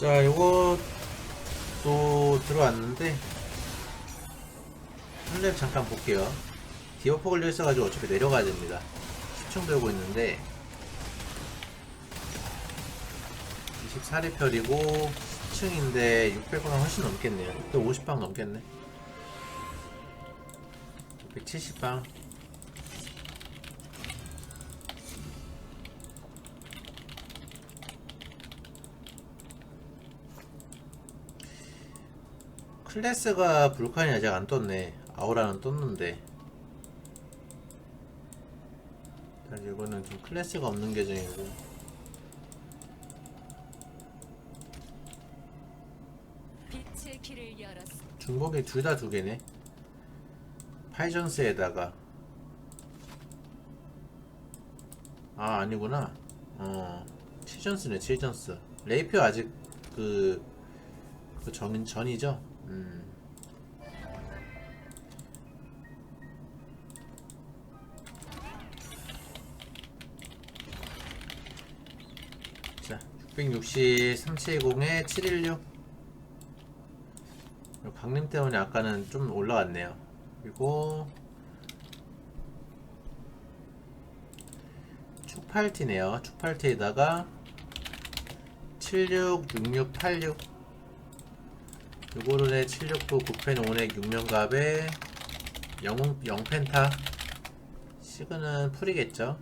자, 또 들어왔는데 한랩 잠깐 볼게요. 디오퍼 걸려 있어가지고 어차피 내려가야 됩니다. 10층 들고 있는데 24레펠이고 10층인데 600방 훨씬 넘겠네요. 650방 넘겠네. 670방. 클래스가 불칸이 아직 안 떴네. 아우라는 떴는데. 일단 이거는 좀 클래스가 없는 계정이고. 중복이 둘 다 두 개네. 파이전스에다가. 아, 아니구나. 어, 7전스네, 7전스. 레이피어 아직 그, 그 전, 전이죠? 음. 자, 660, 370에 716. 강림 때문에 아까는 좀 올라갔네요. 그리고 축팔티네요. 축팔티에다가 76, 66, 86 요거를 769, 9펜, 5넥, 6면갑에 0, 0펜타 시그는 풀이겠죠.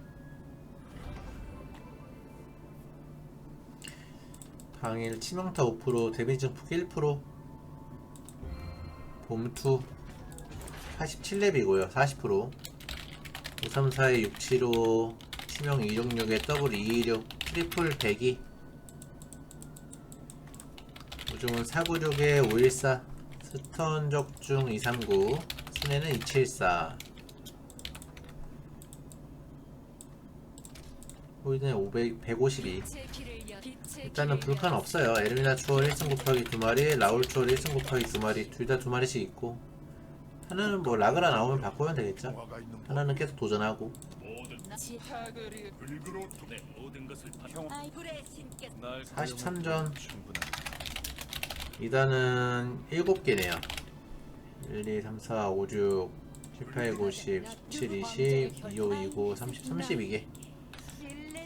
방일 치명타 5%, 데미지 증폭 1%, 봄투 87렙이고요 40% 534에 675 치명 266에 더블 226 트리플 102 우중은 496에 514 스턴 적중 239 순회는 274 호이드는 500, 152 빛의 길을 열. 빛의 일단은 불칸. 없어요. 에르미나 추월 1승 곱하기 2마리, 라울 추월 1승 곱하기 2마리, 둘 다 2마리씩 있고 하나는 뭐 라그라 나오면 바꾸면 되겠죠. 하나는 계속 도전하고 모든 지- 불그로 내 모든 것을 바평 아이 불의 신께 날 43전 충분한 2단은 7개네요. 1, 2, 3, 4, 5, 6, 18, 9, 10, 17, 20, 25, 29, 30, 32개,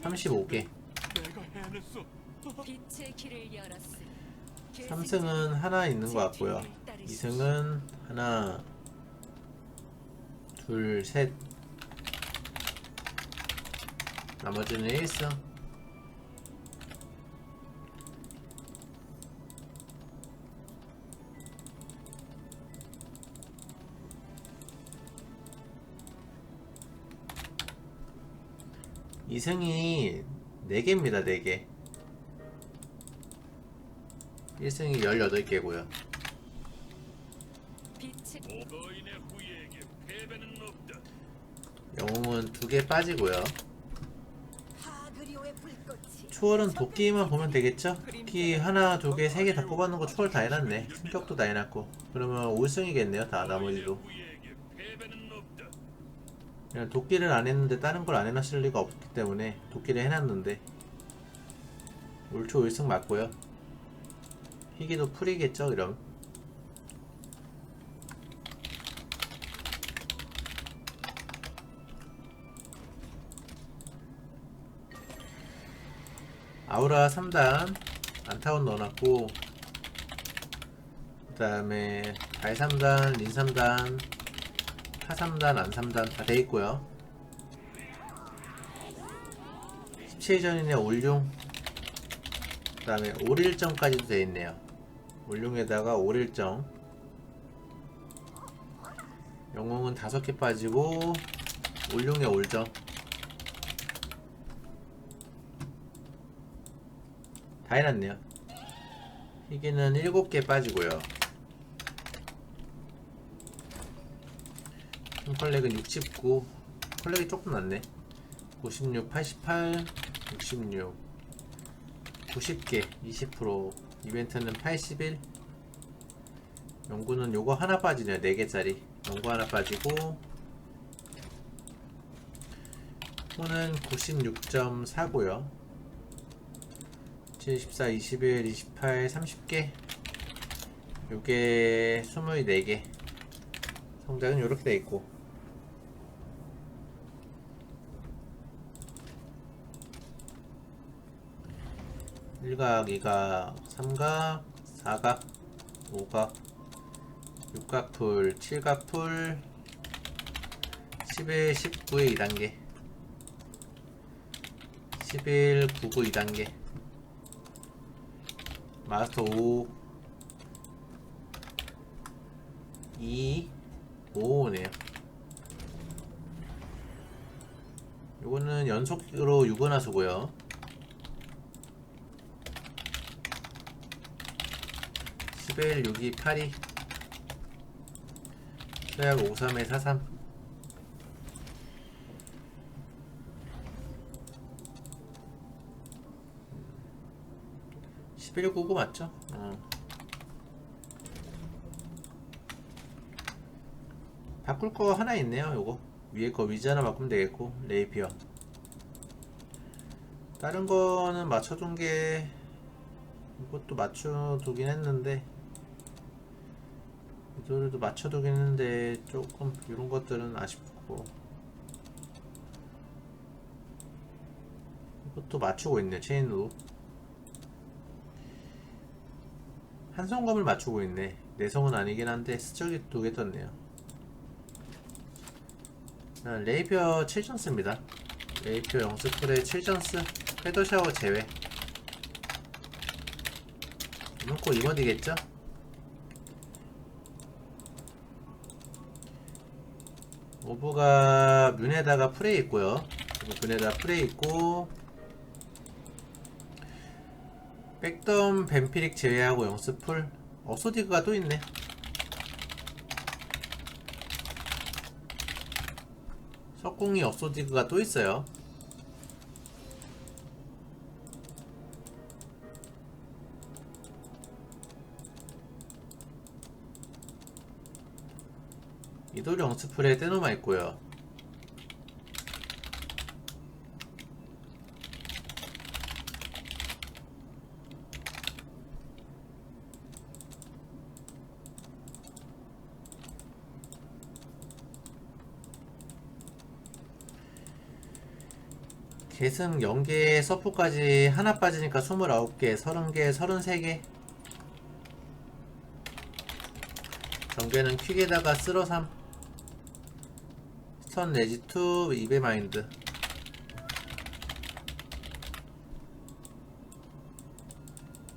35개. 내가 해냈어. 빛의 길을 열었어. 3승은 하나 있는 것 같고요. 2승은 하나, 둘, 셋. 나머지는 1승. 이승이 4개입니다, 4개. 1승이 18개고요. 빛의 거인의 후예에게 패배는 없다. 영웅은 두개 빠지고요. 하그리오의 불꽃이 초월은 도끼만 보면 되겠죠? 도끼 하나, 두 개, 세 개 다 뽑아놓은 거 초월 다 해놨네. 충격도 다 해놨고. 그러면 5승이겠네요, 다 나머지도. 후예에게 패배는 없다. 그냥 도끼를 안 했는데 다른 걸 안 해놨을 리가 없기 때문에 도끼를 해놨는데. 올초 1승 맞고요. 희귀도 풀이겠죠, 그럼. 아우라 3단 안타운 넣어놨고 그 다음에 달 3단, 린 3단 하 3단, 안 3단 다 돼 있고요. 17전이네 올룡. 그 다음에 올일정까지도 돼 있네요. 올룡에다가 올일정. 영웅은 5개 빠지고 올룡에 올정. 다 해놨네요. 희귀는 7개 빠지고요. 총 컬렉은 69. 컬렉이 조금 낮네. 56, 88, 66. 90개, 20%. 이벤트는 81. 연구는 요거 하나 빠지네요. 4개짜리. 연구 하나 빠지고. 호는 96.4고요. 17, 14, 21, 28, 30개. 요게 24개. 성장은 요렇게 돼 있고. 일각, 이각, 삼각, 사각, 오각, 육각풀, 칠각풀, 11, 19의 2단계. 11, 99 2단계. 마스터 5 2 5네요. 요거는 연속으로 6원 하수고요 11, 6, 2, 8, 2 서약 5, 3에 4, 3 1199 맞죠? 어. 바꿀 거 하나 있네요 요거 위에 거 위즈 하나 바꾸면 되겠고 레이피어 다른 거는 맞춰둔 게 이것도 맞춰두긴 했는데 이도를도 맞춰두긴 했는데 조금 이런 것들은 아쉽고 이것도 맞추고 있네 체인으로 한성검을 맞추고 있네. 내성은 아니긴 한데 스적이 두 개 떴네요. 아, 레이피어 7전스입니다. 레이피어 영스풀의 7전스 패더샤워 제외. 이놓고 이머디겠죠? 오브가 뮌에다가 프레이 있고요. 뮌에다 프레이 있고 백덤 뱀피릭 제외하고 영스풀 어소디그가 또 있네 석궁이 어소디그가 또 있어요 이도리 영스풀에 떼노마 있고요. 계승 0개 서프까지 하나 빠지니까 29개, 30개, 33개. 전개는 퀵에다가 쓸어 3 스턴 레지 2 2배 마인드.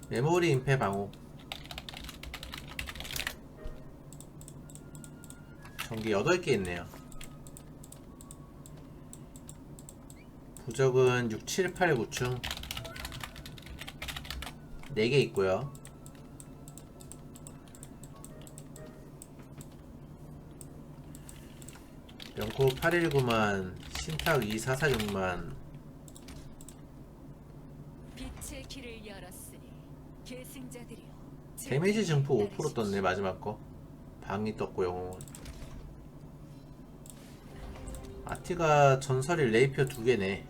메모리 임페 방호. 전기 8개 있네요. 부적은 6, 7, 8, 9층. 4개 있고요 명코 819만 신탁 2446만. 빛의 길을 열었으니 계승자들이여 데미지 증폭 5% 떴네 마지막 거. 방이 떴고 영웅은. 아티가 전설이 레이피어 두 개네.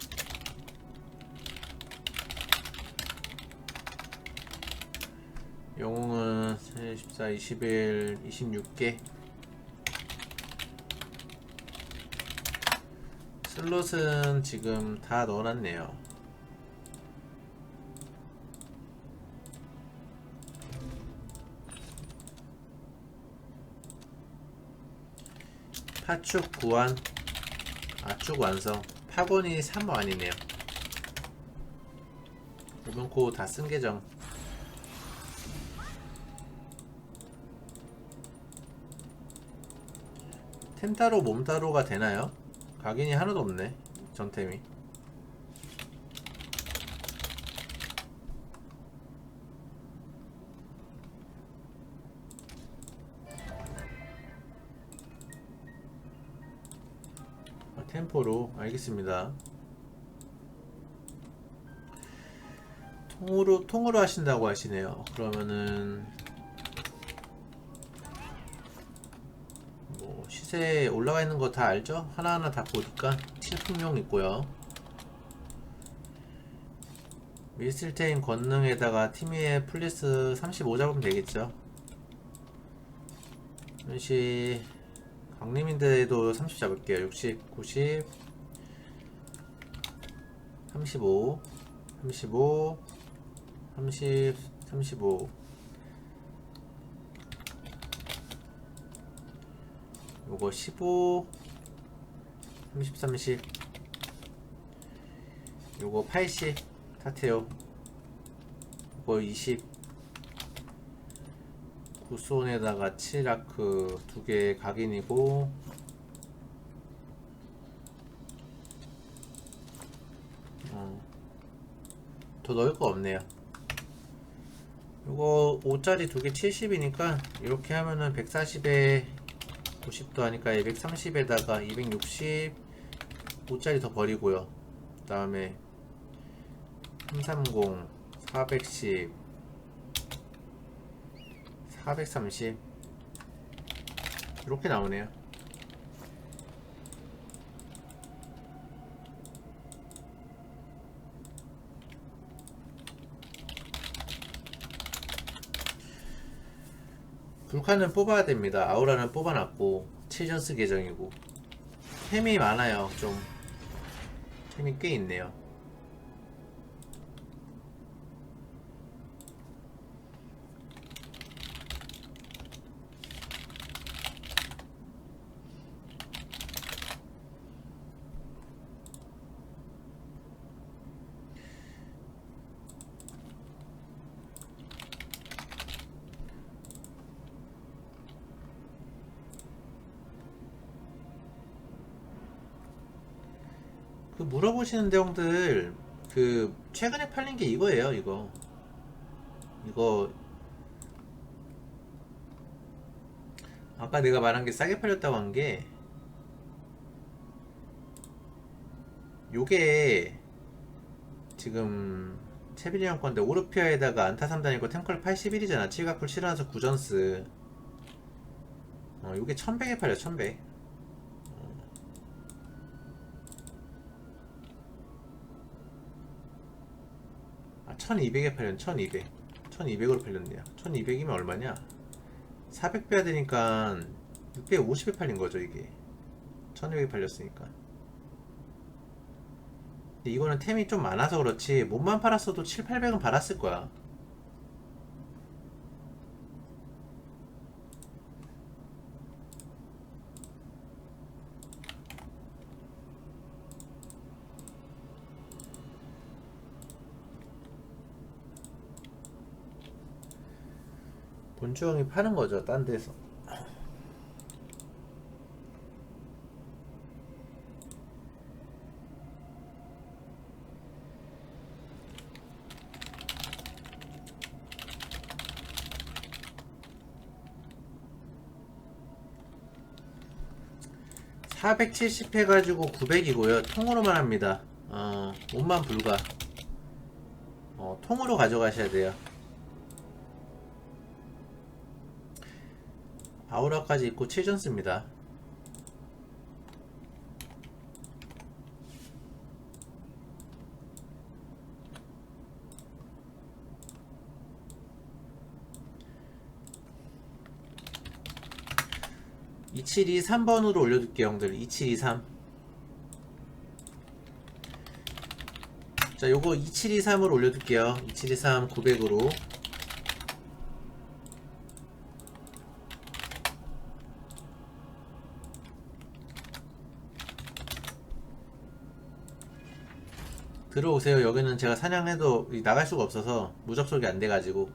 영웅은 14, 21, 26개 슬롯은 지금 다 넣어놨네요. 파축 구한 아축 완성. 파곤이 3만이네요. 오면코 다 쓴 계정. 템타로 몸타로가 되나요? 각인이 하나도 없네 전템이 아, 템포로 알겠습니다. 통으로 통으로 하신다고 하시네요. 그러면은 뭐 시세 올라가 있는 거 다 알죠? 하나하나 다 보니까 칠풍용 있고요. 미스틸테인 권능에다가 티미의 플리스 35 잡으면 되겠죠. 현시 강림인데도 30 잡을게요. 60, 90, 35, 35, 30, 35. 요거 15, 30, 30. 요거 80 타테오. 요거 20. 구손에다가 7아크 두 개 각인이고 어, 더 넣을 거 없네요. 요거 5짜리 두 개 70이니까 이렇게 하면은 140에 90도 하니까 230에다가 260 5짜리 더 버리고요. 그 다음에 330 410 430 이렇게 나오네요. 불칸은 뽑아야 됩니다. 아우라는 뽑아놨고 치전스 계정이고 템이 많아요. 좀 템이 꽤 있네요. 물어보시는 내용들? 그 최근에 팔린 게 이거예요 이거. 이거. 아까 내가 말한 게 싸게 팔렸다고 한 게 요게 지금 채빌리 형 건데 오르피아에다가 안타 3단 이고 템컬 81이잖아. 7각풀 7원에서 9전스. 어 요게 1100에 팔려 1100 1200에 팔렸네, 1200. 1200으로 팔렸네요. 1200이면 얼마냐? 400 빼야 되니까 650에 팔린 거죠, 이게. 1200에 팔렸으니까. 이거는 템이 좀 많아서 그렇지, 몸만 팔았어도 7, 800은 팔았을 거야. 본주형이 파는 거죠, 딴 데서. (470) 해가지고 (900) 이고요. 통으로만 합니다. 어 옷만 불가 어 통으로 가져가셔야 돼요 아우라까지 있고 7전 씁니다. (2723) 3번으로 올려둘게요 형들. (2723) 자 요거 (2723) 으로 올려둘게요. (2723) 900으로 들어오세요. 여기는 제가 사냥해도 나갈 수가 없어서 무적 소리 안 돼가지고